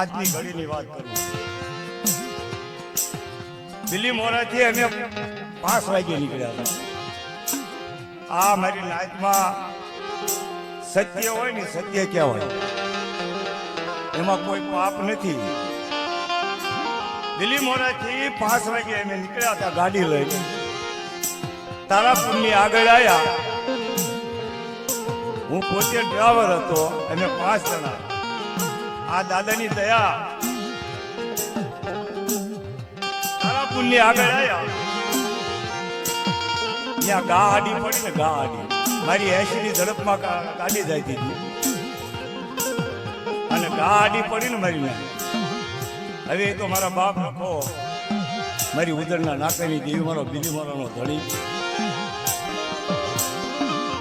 આજની ઘડીની વાત કરું. દિલ્હી મોરાથી અમે પાંચ વાગે નીકળ્યા હતા. આ મારી લાઈફમાં સત્ય હોય ને સત્ય ક્યાં હોય? એમાં કોઈ પાપ નથી. દિલ્હી મોરાથી પાંચ વાગે અમે નીકળ્યા હતા ગાડી લઈને. તારાપુરની આગળ આવ્યા હું પોતે ડ્રાઈવર હતો અને પાંચ જણા. આ દાદાની દયા. તારાપુરની આગળ આવ્યા ત્યાં ગા આડી પડી ને ગા આડી. મારી એસી ની ઝડપમાં ગાડી જાય હતી અને ગાડી પડી ને મારી ને હવે એ તો મારા બાપ રખો. મારી ઉદરના નાકાની દેવી મારો, બીજી મારાનો ધણી.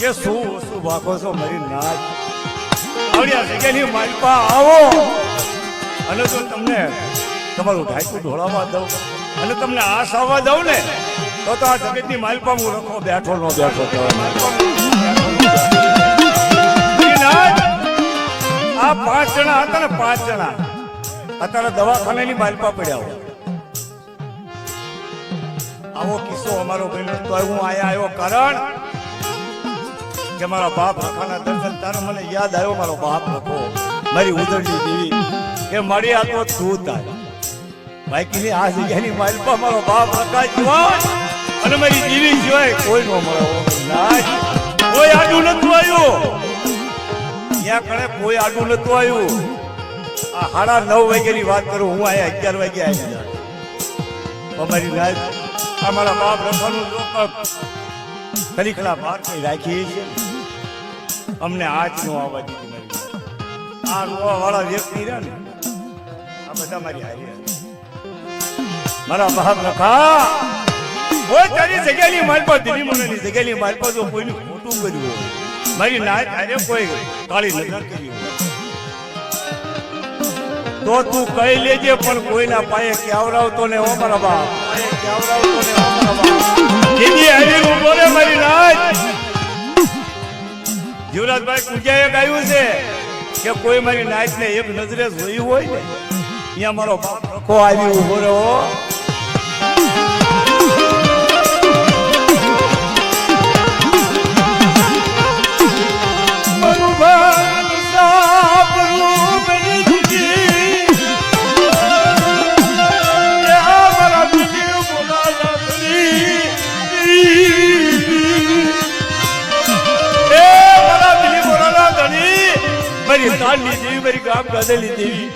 કે શું વસ્તુ ભાગો છો મારી નાચ આવડ્યા જગ્યાની માલપા આવો. અને જો તમને તમારું ઢાંકું ઢોળાવા દઉં, અને તમને આશ આવવા દઉં ને, તો તો આ જગતની માલપા હું રખો બેઠો નો બેઠો આ પાંચ જણા હતા ને, પાંચ જણા. અત્યારે દવાખાનાની માલપા પડ્યા હોય. આવો કિસ્સો અમારો બન્યો તો હું આયા આવ્યો કારણ કે મારા બાપ રખાના દર્શન તારે મને યાદ આવ્યો, મારો બાપ રખો મારી ઉદરની દેવી કે મારી આ તો તું તારી બાકીની આ જગ્યાની માલપા મારો બાપ રખા સિવાય અને મારી જીવી સિવાય કોઈ નો મળે. કોઈ આડું નતું આવ્યું. ત્યાં કણે કોઈ આડું નતું આવ્યું. આ સાડા નવ વાગ્યાની વાત કરું, હું અહીંયા અગિયાર વાગે આવી જાય અમારી રાત અમારા બાપ રખવાનું લોક ખરીખડા કઈ રાખીએ છીએ? અમને હાથ નો આવવા દીધી મારી આ રોવા વાળા વ્યક્તિ રહ્યા ને, આ બધા મારી હારી મારા બાપ લખા કોઈ તારી જગ્યાની માલપા દીધી મને જગ્યાની માલપા જો કોઈનું ખોટું કર્યું હોય, મારી નાચ હારે કોઈ કાળી નજર કરી તો તું કહી લેજે પણ કોઈના પાયે ક્યાવરાવતો ને ઓ મારા બાપ. પાયે ને ઓ મારા બાપ. દીદી હારી ઊભો રે મારી નાચ જીવરાજભાઈ પૂજાએ ગાયું છે કે કોઈ મારી નાઈટ ને એક નજરે જોયું હોય ને અહીંયા મારો બાપ રખો આવી ઊભો રહ્યો. ગાદેલી દેવી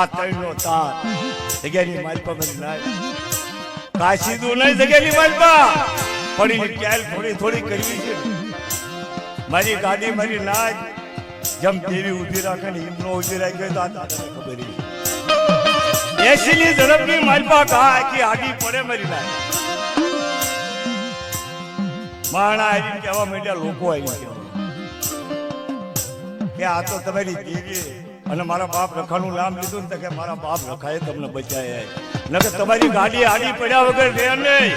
આ તળનો તાર. જગ્યાની માલપા મને લાય કાશી દૂર નહીં જગ્યાની માલપા પડી ક્યાલ થોડી થોડી કરવી છે. મારી ગાડી, મારી લાજ જેમ દેવી ઊભી રાખે ને હિમનો ઊભી રાખે તો આ દાદાને ખબર છે. એસી ની ઝડપની માલપા કા કે આડી પડે મારી લાજ માણા આવી કહેવા માંડ્યા, લોકો આવી કહેવા કે આ તો તમારી દેવી અને મારા બાપ રખાનું નામ લીધું ને કે મારા બાપ રખાએ તમને બચાયા નકર તમારી ગાડી આડી પડ્યા વગર રહ્યા નહીં.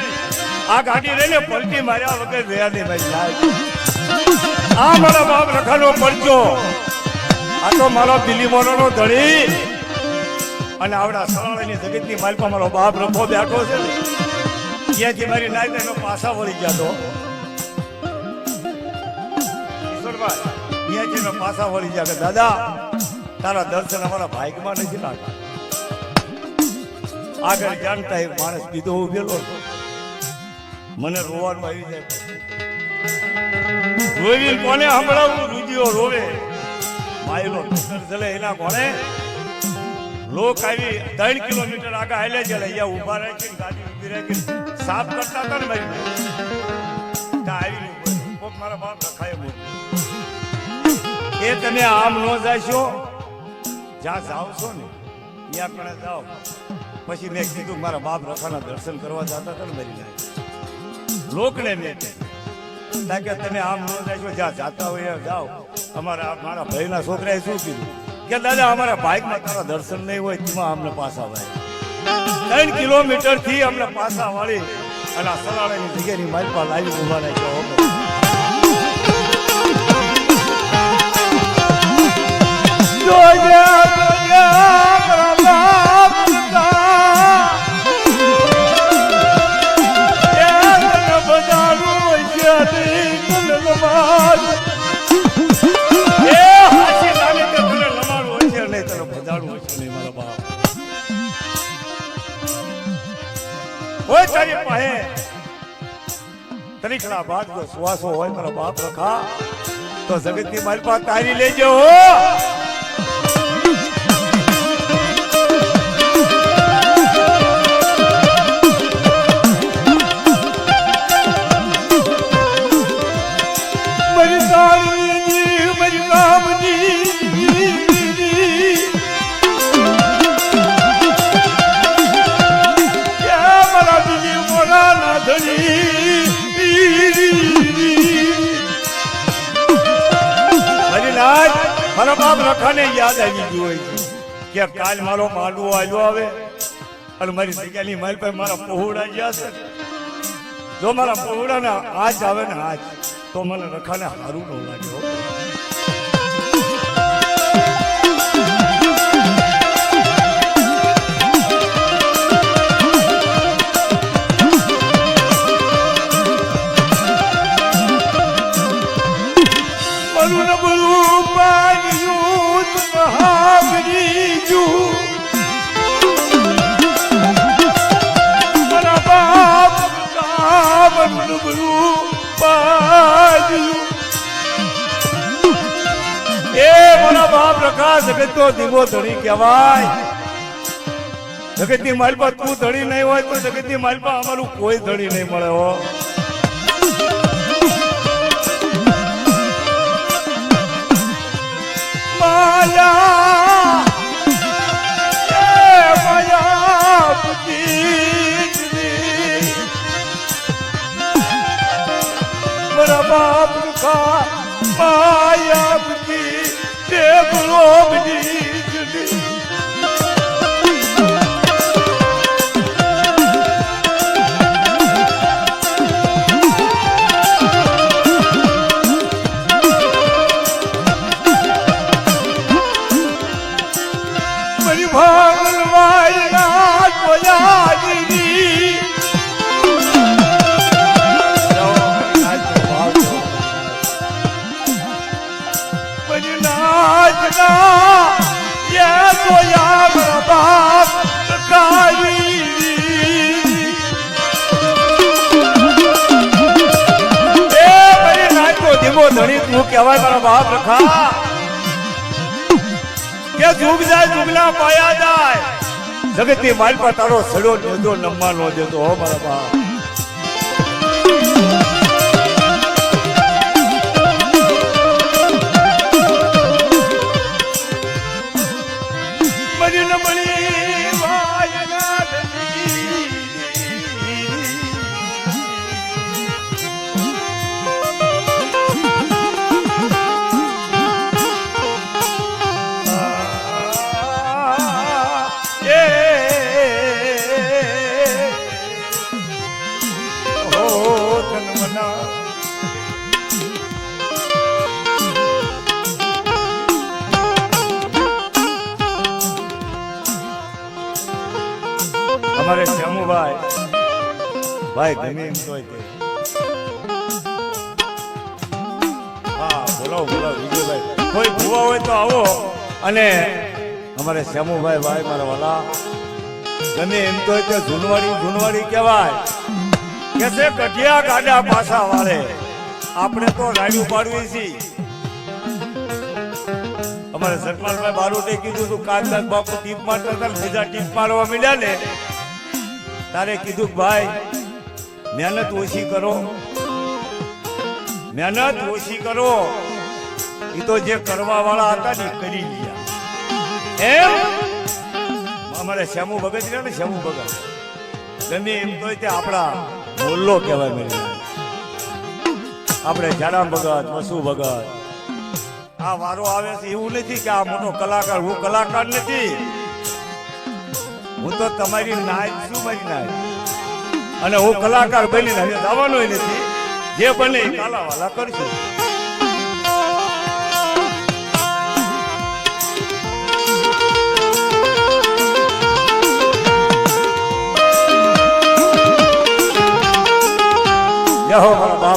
આ ગાડી રહીને પલટી માર્યા વગર રહ્યા નહીં ભાઈ આ મારા બાપ રખાનો પરચો. આ તો મારો દિલ્હી મોરાનો ધણી. અને આવડા સરાળાની જગતની માલપા મારો બાપ રખો બેઠો છે ત્યાંથી મારી નાઈ એનો પાછા વળી ગયા તો ઈશ્વરભાઈ ત્યાંથી પાછા વળી ગયા દાદા તારા દર્શન અમારા ભાગમાં નથી લાગતા. આગળ જાણતા એક માણસ કીધો ઉભેલો. મને રોવાનું આવી જાય. રોવી કોને સંભળાવું? રૂદીઓ રોવે. માયલો ચલે એના કોણે લોક આવી ત્રણ કિલોમીટર આગળ હાલે છે અહીંયા ઊભા છે, ગાડી ઊભી છે. સાફ કરતા હતા ને ભાઈ. કોક મારા બાપ રખાય એ તમે આમ ન જાશો. જ્યાં જાઓ છો ને, ત્યાં પણ જાઓ. પછી મેં કીધું, મારા બાપ રખાના દર્શન કરવા જતા હતા ને મરી જાય લોકને મેં કારણ કે તમે આમ ન જાય જ્યાં જાતા હોય જાઓ. અમારા, મારા ભાઈના છોકરાએ શું કીધું? કે, દાદા, અમારા બાઇકમાં તારા દર્શન નહીં હોય, તેમાં અમને પાછા વાય ત્રણ કિલોમીટરથી અમને પાછા વાળી અને આ જગ્યાની માલપા લાવી ઊભા રાખ્યા. હોય તારી પાસે તરીખણા સુવાસો હોય મારા બાપ રખા તો જગતની મારી પાસે તારી લેજો હો મારી બાપ રખાને યાદ આવી ગયું હોય કે કાલ મારો માંડવો આવ્યો આવે અને મારી જગ્યાની મારી પાસે મારા પહોળા ગયા છે જો મારા પહોળાના આજ આવે ને આજ તો મને રખાને સારું ન લાગે કામનું નબળું પાડ્યું. એ મારા બાપ રખા જગતનો દીવો ધણી કહેવાય જગતની માલપા તું ધણી નહીં હોય તો જગતની માલપા અમારું કોઈ ધણી નહીં મળે હો નાચનો ધણી તું કહેવાય મારા બાપ રખા. કે જુગ જાય જુગલા પાયા જાય. જગતની માલ પર તારો સડો દેજો નમવા નો દેતો હો મારા બાપ. શ્યામુભાઈ ભાઈ, ગમે એમ તો હા, બોલાવો બોલાવો, વિજયભાઈ. કોઈ ભૂવા હોય તો આવો. અને અમારે શ્યામુભાઈ ભાઈ, મારા વાલા. ગમે એમ તો કે ઝુનવાડી ઝુનવાડી કહેવાય. કે છે, કઢિયા પાછા વાળે. આપણે તો રાડ્યું પાડવી છીએ અમારે સતમાલભાઈ બારોટે કીધું તું કાગદાસ બાપુ ટીપ મારતા હતા સીધા ટીપ મારવા મળ્યા ને. તારે કીધું, ભાઈ, મહેનત ઓછી કરો. મહેનત ઓછી કરો. એ તો જે કરવા વાળા હતા ને કરી લીધા. એમ? અમારે શ્યામુ ભગત રહ્યા ને શ્યામુ ભગત. ગમે એમ તો તે આપણા મોલ્લો કહેવાય મેરી આપણે જાડામ ભગત, વસુ ભગત. આ વારો આવે છે, એવું નથી કે આ મોટો કલાકાર, હું કલાકાર નથી. હું તો તમારી નાચ છું મારી અને હું કલાકાર બનીને હવે આવવાનો નથી. જે બને કાલાવાલા કરશું. જય હો